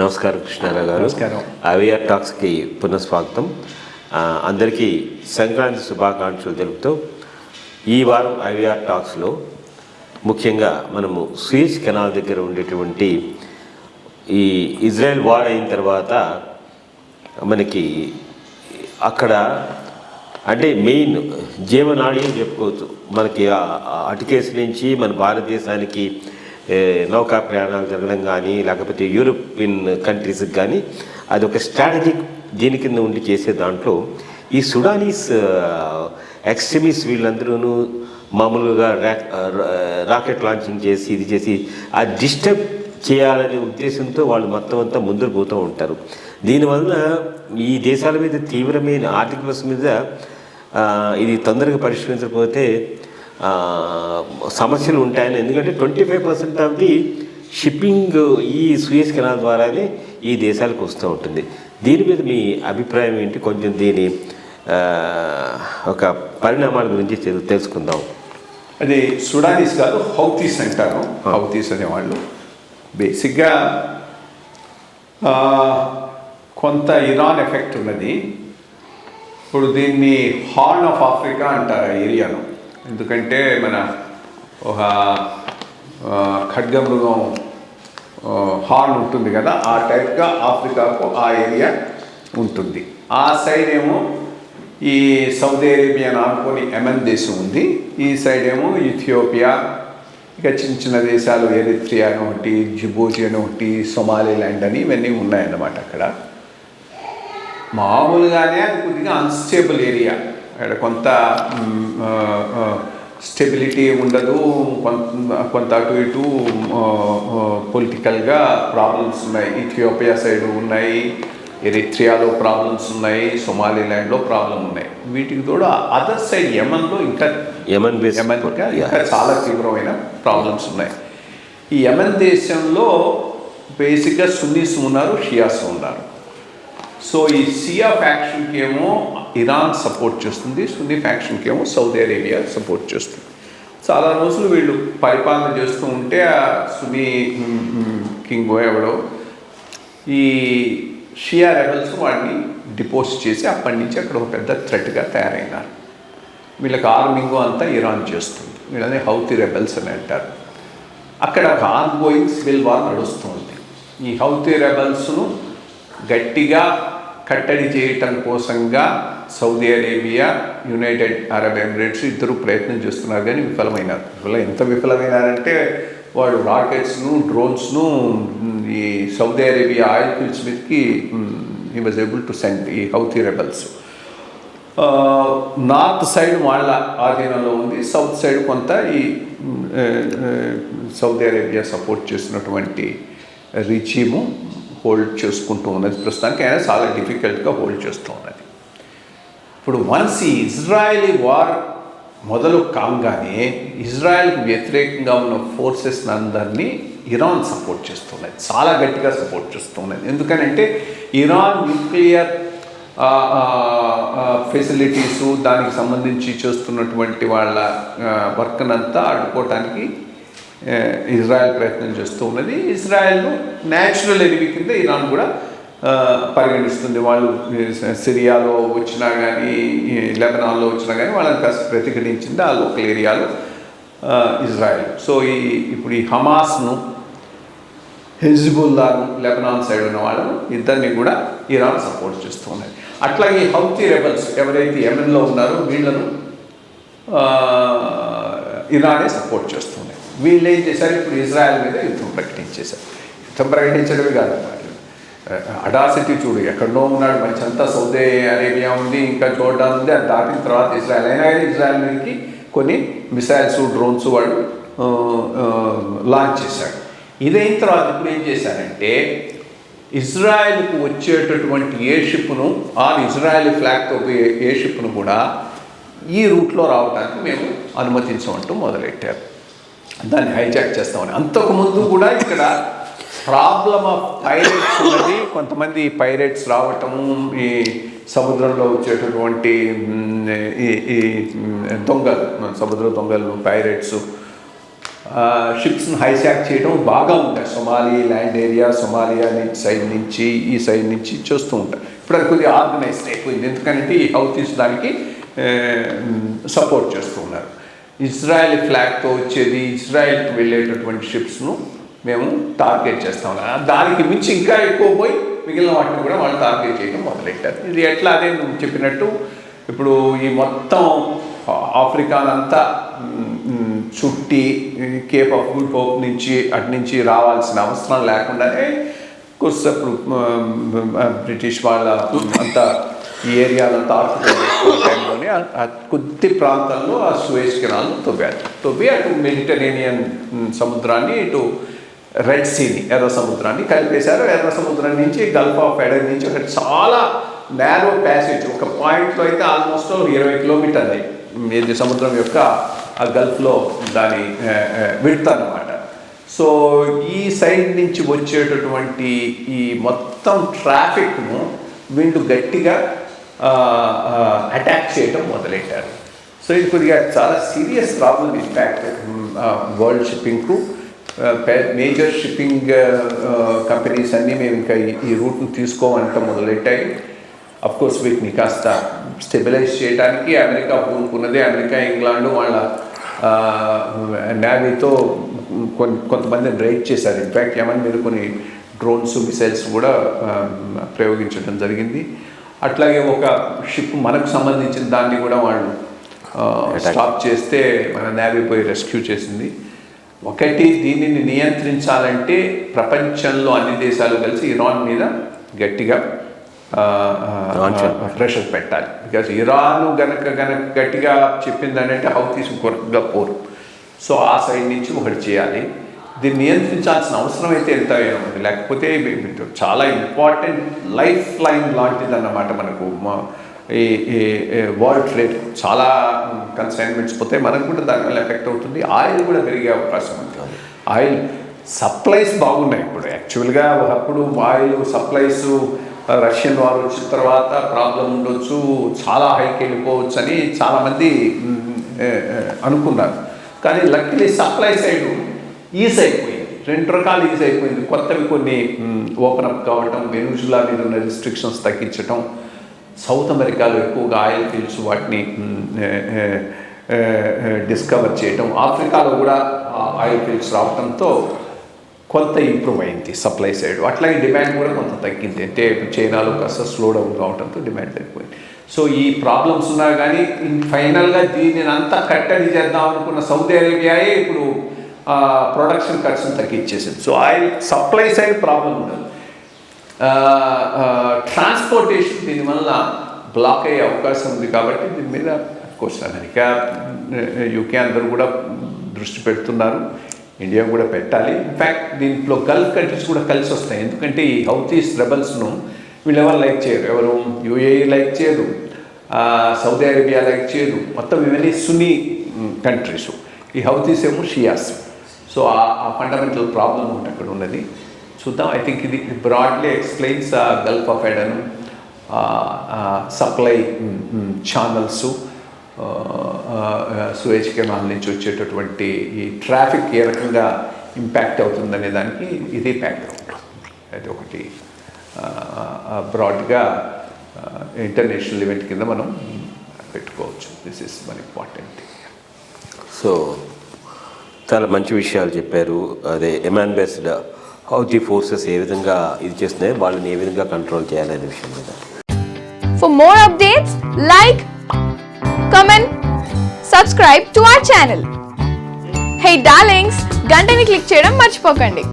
నమస్కారం కృష్ణారావు గారు. నమస్కారం. అవిఆర్ టాక్స్కి పునఃస్వాగతం. అందరికీ సంక్రాంతి శుభాకాంక్షలు తెలుపుతూ ఈ వారం ఐవీఆర్ టాక్స్లో ముఖ్యంగా మనము స్వీజ్ కెనాల్ దగ్గర ఉండేటువంటి ఈ ఇజ్రాయెల్ వార్ అయిన తర్వాత మనకి అక్కడ అంటే మెయిన్ జీవనాడి అని చెప్పుకోవచ్చు. మనకి అటుకేసి నుంచి మన భారతదేశానికి నౌకా ప్రయాణాలు జరగడం కానీ లేకపోతే యూరోపియన్ కంట్రీస్కి కానీ అది ఒక స్ట్రాటజిక్ దీని కింద ఉండి చేసే దాంట్లో ఈ సుడానీస్ ఎక్స్ట్రీమిస్ట్ వీళ్ళందరూ మామూలుగా రాకెట్ లాంచింగ్ చేసి ఇది చేసి ఆ డిస్టర్బ్ చేయాలనే ఉద్దేశంతో వాళ్ళు మొత్తం అంతా ముందుకు పోతూ ఉంటారు. దీనివల్ల ఈ దేశాల మీద తీవ్రమైన ఆర్థిక వ్యవస్థ మీద ఇది తొందరగా పరిష్కరించకపోతే సమస్యలు ఉంటాయని. ఎందుకంటే twenty five percent of the shipping ఈ సూయస్ కెనాల్ ద్వారానే ఈ దేశాలకు వస్తూ ఉంటుంది. దీని మీద మీ అభిప్రాయం ఏంటి? కొంచెం దీని ఒక పరిణామాల గురించి తెలు- తెలుసుకుందాం. అది సుడానీస్ కాదు హౌతీస్ అంటారు. హౌతీస్ అనేవాళ్ళు. బేసిక్గా కొంత ఇరాన్ ఎఫెక్ట్ ఉన్నది. ఇప్పుడు దీన్ని హార్న్ ఆఫ్ ఆఫ్రికా అంటారు ఆ ఏరియాను. ఎందుకంటే మన ఒక ఖడ్గమృగం హార్న్ ఉంటుంది కదా ఆ టైప్గా ఆఫ్రికాకు ఆ ఏరియా ఉంటుంది. ఆ సైడ్ ఏమో ఈ సౌదీ అరేబియా ఆనుకొని ఎమన్ దేశం ఉంది. ఈ సైడ్ ఏమో ఇథియోపియా ఇక చిన్న చిన్న దేశాలు ఎరిత్రియా అని ఒకటి జిబూటి అని ఒకటి సొమాలిలాండ్ అని ఇవన్నీ ఉన్నాయన్నమాట అక్కడ. మామూలుగానే అది కొద్దిగా అన్స్టేబుల్ ఏరియా అక్కడ కొంత స్టెబిలిటీ ఉండదు కొంత కొంత అటు ఇటు పొలిటికల్గా ప్రాబ్లమ్స్ ఉన్నాయి. ఇథియోపియా సైడ్ ఉన్నాయి ఎరిత్రియాలో ప్రాబ్లమ్స్ ఉన్నాయి సొమాలిలాండ్లో ప్రాబ్లం ఉన్నాయి. వీటికి తోడు అదర్ సైడ్ యమన్లో ఇంకా యమన్ బేస్ యమన్ ఇంకా చాలా తీవ్రమైన ప్రాబ్లమ్స్ ఉన్నాయి. ఈ యమన్ దేశంలో బేసిక్గా సున్నీస్ ఉన్నారు షియాస్ ఉన్నారు. సో ఈ సియా ఫ్యాక్షన్కి ఏమో ఇరాన్ సపోర్ట్ చేస్తుంది సున్నీ ఫ్యాక్షన్కి ఏమో సౌదీ అరేబియా సపోర్ట్ చేస్తుంది. చాలా రోజులు వీళ్ళు పరిపాలన చేస్తూ ఉంటే ఆ సున్నీ కింగ్ ఎవడో ఈ షియా రెబల్స్ వాడిని డిపోజ్ చేసి అప్పటి నుంచి అక్కడ ఒక పెద్ద థ్రెట్గా తయారైనారు. వీళ్ళకి ఆర్మింగ్ అంతా ఇరాన్ చేస్తుంది. వీళ్ళని హౌతీ రెబల్స్ అని అంటారు. అక్కడ ఒక ఆన్ గోయింగ్ సివిల్ వార్ నడుస్తుంది ఈ హౌతీ రెబల్స్ను గట్టిగా కట్టడి చేయటం కోసంగా Saudi Arabia United Arab Emirates ఇద్దరు ప్రయత్నం చేస్తున్నారు కానీ విఫలమైనారు విఫల ఎంత విఫలమైనారంటే వాడు రాకెట్స్ను డ్రోన్స్ను ఈ సౌదీ అరేబియా ఆయిల్ ఫీల్డ్స్ మీదకి he was able to send ఈ హౌతీ రెబల్స్ నార్త్ సైడ్ వాళ్ళ ఆధీనంలో ఉంది. సౌత్ సైడ్ కొంత ఈ సౌదీ అరేబియా సపోర్ట్ చేసినటువంటి రిచీము హోల్డ్ చేసుకుంటూ ఉన్నది. ప్రస్తుతానికి అయినా చాలా డిఫికల్ట్గా హోల్డ్ చేస్తూ ఉన్నది. ఇప్పుడు వన్స్ ఈ ఇజ్రాయలీ వార్ మొదలు కాగానే ఇజ్రాయెల్కి వ్యతిరేకంగా ఉన్న ఫోర్సెస్ అందరినీ ఇరాన్ సపోర్ట్ చేస్తున్నది చాలా గట్టిగా సపోర్ట్ చేస్తున్నది ఎందుకనంటే ఇరాన్ న్యూక్లియర్ ఫెసిలిటీసు దానికి సంబంధించి చేస్తున్నటువంటి వాళ్ళ వర్క్నంతా అడ్డుకోవటానికి ఇజ్రాయెల్ ప్రయత్నం చేస్తూ ఉన్నది ఇజ్రాయెల్ను న్యాచురల్ ఎనిమి కింద ఇరాన్ కూడా పరిగణిస్తుంది. వాళ్ళు సిరియాలో వచ్చినా కానీ లెబనాన్లో వచ్చినా కానీ వాళ్ళని కాస్త ప్రతిఘటించింది ఆ లోకల్ ఏరియాలో ఇజ్రాయెల్. సో ఈ ఇప్పుడు ఈ హమాస్ను హెజ్బుల్లాను లెబనాన్ సైడ్ ఉన్న వాళ్ళను ఇద్దరిని కూడా ఇరాన్ సపోర్ట్ చేస్తూ ఉన్నది అట్లాగే ఈ హౌతీ రెబల్స్ ఎవరైతే యెమెన్లో ఉన్నారో వీళ్ళను ఇరానే సపోర్ట్ చేస్తుంది. వీళ్ళు ఏం చేశారు? ఇప్పుడు ఇజ్రాయెల్ మీద యుద్ధం ప్రకటించేశారు. యుద్ధం ప్రకటించడమే కాదు అడాసిటీ చూడు ఎక్కడో ఉన్నాడు మంచి అంతా సౌదీ అరేబియా ఉంది ఇంకా జోర్డాన్ ఉంది అది దాటిన తర్వాత ఇజ్రాయెల్. అయినా కానీ ఇజ్రాయెల్ మీదకి కొన్ని మిసైల్స్ డ్రోన్స్ వాడు లాంచ్ చేశాడు ఇదైన తర్వాత ఇప్పుడు ఏం చేశారంటే ఇజ్రాయెల్కు వచ్చేటటువంటి ఏ షిప్ను ఆర్ ఇజ్రాయెల్ ఫ్లాగ్తో ఏ షిప్ను కూడా ఈ రూట్లో రావడానికి మేము అనుమతించమంటూ మొదలెట్టారు. దాన్ని హైజాక్ చేస్తామని అంతకుముందు కూడా ఇక్కడ ప్రాబ్లమ్ ఆఫ్ పైరేట్స్ ఉన్నది. కొంతమంది పైరేట్స్ రావటము ఈ సముద్రంలో వచ్చేటటువంటి ఈ దొంగలు సముద్ర దొంగలు పైరేట్స్ షిప్స్ని హైజాక్ చేయడం బాగా ఉంటాయి. Somaliland area Somalia side నుంచి ఈ సైడ్ నుంచి చూస్తూ ఉంటాయి. ఇప్పుడు అది కొద్దిగా ఆర్గనైజ్డ్ అయిపోయింది. ఎందుకంటే ఈ హౌతీస్ దానికి సపోర్ట్ చేస్తూ ఉన్నారు. ఇజ్రాయెల్ ఫ్లాగ్తో వచ్చేది ఇజ్రాయెల్కి వెళ్ళేటటువంటి షిప్స్ను మేము టార్గెట్ చేస్తాం. దానికి మించి ఇంకా ఎక్కువ పోయి మిగిలిన వాటిని కూడా వాళ్ళు టార్గెట్ చేయడం మొదలెట్టారు. ఇది ఎట్లా అదే చెప్పినట్టు ఇప్పుడు ఈ మొత్తం ఆఫ్రికానంతా చుట్టి కేప్ ఆఫ్ గుడ్ హోప్ నుంచి అటు నుంచి రావాల్సిన అవసరం లేకుండానే కోర్స్ బ్రిటిష్ వాళ్ళ అంతా ఈ ఏరియాలంతా ఆక్యుపై టైంలోనే ఆ- కొద్ది ప్రాంతంలో ఆ సువేజ్ కెనాల్ను తవ్వారు. తవ్వి అటు మెడిటరేనియన్ సముద్రాన్ని ఇటు రెడ్ సీని ఎర్ర సముద్రాన్ని కలిపేశారు. ఎర్ర సముద్రం నుంచి గల్ఫ్ ఆఫ్ ఎడర్ నుంచి ఒక చాలా నేరో ప్యాసేజ్ ఒక పాయింట్లో అయితే ఆల్మోస్ట్ ఇరవై కిలోమీటర్లు. ఇది సముద్రం యొక్క ఆ గల్ఫ్లో దాని విడత అనమాట సో ఈ సైడ్ నుంచి వచ్చేటటువంటి ఈ మొత్తం ట్రాఫిక్ను వీళ్ళు గట్టిగా అటాక్ చేయటం మొదలెట్టారు. సో ఇది కొద్దిగా చాలా సీరియస్ ప్రాబ్లమ్ ఇంపాక్ట్ వరల్డ్ షిప్పింగ్కు మేజర్ షిప్పింగ్ కంపెనీస్ అన్నీ మేము ఇంకా ఈ- రూట్ను తీసుకోమంటం మొదలెట్టాయి. అఫ్ కోర్స్ వీటిని కాస్త స్టెబిలైజ్ చేయడానికి అమెరికా పూనుకున్నదే అమెరికా ఇంగ్లాండ్ వాళ్ళ నేవీతో కొన్ని కొంతమందిని రైడ్ చేశారు. ఇన్ఫ్యాక్ట్ ఏమని మీరు కొన్ని డ్రోన్స్ మిసైల్స్ కూడా ప్రయోగించడం జరిగింది. అట్లాగే ఒక షిప్ మనకు సంబంధించిన దాన్ని కూడా వాళ్ళు స్టాప్ చేస్తే మన నేవీ పోయి రెస్క్యూ చేసింది. ఒకటి దీనిని నియంత్రించాలంటే ప్రపంచంలో అన్ని దేశాలు కలిసి ఇరాన్ మీద గట్టిగా ప్రెషర్ పెట్టాలి. బికాజ్ ఇరాన్ గనక గనక గట్టిగా చెప్పిందంటే హౌతీస్ కొరకగా పోరు. సో ఆ సైడ్ నుంచి ఒకటి చేయాలి. దీన్ని నియంత్రించాల్సిన అవసరం అయితే ఎంత ఉంది. లేకపోతే చాలా ఇంపార్టెంట్ లైఫ్ లైన్ లాంటిది అన్నమాట మనకు. మా- ఈ వరల్డ్ ట్రేడ్ చాలా కన్సైన్మెంట్స్ పోతే మనకు కూడా దానివల్ల ఎఫెక్ట్ అవుతుంది. ఆయిల్ కూడా పెరిగే అవకాశం ఉంది. ఆయిల్ సప్లైస్ బాగున్నాయి ఇప్పుడు. యాక్చువల్గా ఒకప్పుడు ఆయిల్ సప్లైస్ రష్యన్ వార్ వచ్చిన తర్వాత ప్రాబ్లం ఉండొచ్చు చాలా హైకి వెళ్ళిపోవచ్చు అని చాలామంది అనుకున్నారు. కానీ లక్కీలీ సప్లై సైడ్ ఈజ్ అయిపోయింది రెండు రకాలు ఈజ్ అయిపోయింది కొత్తవి కొన్ని ఓపెన్ అప్ కావటం వెనుజులా మీద ఉన్న రిస్ట్రిక్షన్స్ తగ్గించటం సౌత్ అమెరికాలో ఎక్కువగా ఆయిల్ ఫీల్డ్స్ వాటిని డిస్కవర్ చేయటం ఆఫ్రికాలో కూడా ఆయిల్ ఫీల్డ్స్ రావడంతో కొంత ఇంప్రూవ్ అయింది సప్లై సైడ్ అట్లాగే డిమాండ్ కూడా కొంత తగ్గింది. అంటే చైనాలో కాస్త స్లో డౌన్ కావడంతో డిమాండ్ తగ్గిపోయింది. సో ఈ ప్రాబ్లమ్స్ ఉన్నా కానీ ఫైనల్గా దీనిని అంతా కట్టడి చేద్దాం అనుకున్న సౌదీ అరేబియాయే ఇప్పుడు ప్రొడక్షన్ ఖర్చును తగ్గించేసింది. So oil supply side problem ఉండదు. ట్రాన్స్పోర్టేషన్ దీనివల్ల బ్లాక్ అయ్యే అవకాశం ఉంది కాబట్టి దీని మీద కోర్స్ అమెరికా యూకే అందరూ కూడా దృష్టి పెడుతున్నారు. ఇండియా కూడా పెట్టాలి. ఇన్ఫ్యాక్ట్ దీంట్లో గల్ఫ్ కంట్రీస్ కూడా కలిసి వస్తాయి. ఎందుకంటే ఈ హౌత్ ఈస్ట్ రెబల్స్ను వీళ్ళు ఎవరు లైక్ చేయరు? ఎవరు? యూఏఈ లైక్ చేయరు. సౌదీ అరేబియా లైక్ చేయరు. మొత్తం ఇవన్నీ సునీ కంట్రీస్ ఈ హౌతీస్ ఏమో షియాస్ సో ఆ ఫండమెంటల్ ప్రాబ్లం ఒకటి అక్కడ ఉన్నది. చూద్దాం. ఐ థింక్ ఇది broadly explains Gulf of Aden supply channels Suez canal నుంచి వచ్చేటటువంటి ఈ ట్రాఫిక్ ఏ రకంగా ఇంపాక్ట్ అవుతుందనే దానికి ఇది బ్యాక్గ్రౌండ్ అది ఒకటి. బ్రాడ్గా ఇంటర్నేషనల్ ఈవెంట్ కింద మనం పెట్టుకోవచ్చు. దిస్ ఇస్ మన ఇంపార్టెంట్ థింగ్ సో చాలా మంచి విషయాలు చెప్పారు. అదే ఎమాన్ హౌ ది ఫోర్సెస్ ఏ విధంగా ఇది చేస్తున్నాయి వాళ్ళని ఏ విధంగా కంట్రోల్ చేయాలనే విషయం మీద. For more updates like comment subscribe to our channel hey darlings గంటని click చేయడం మర్చిపోకండి.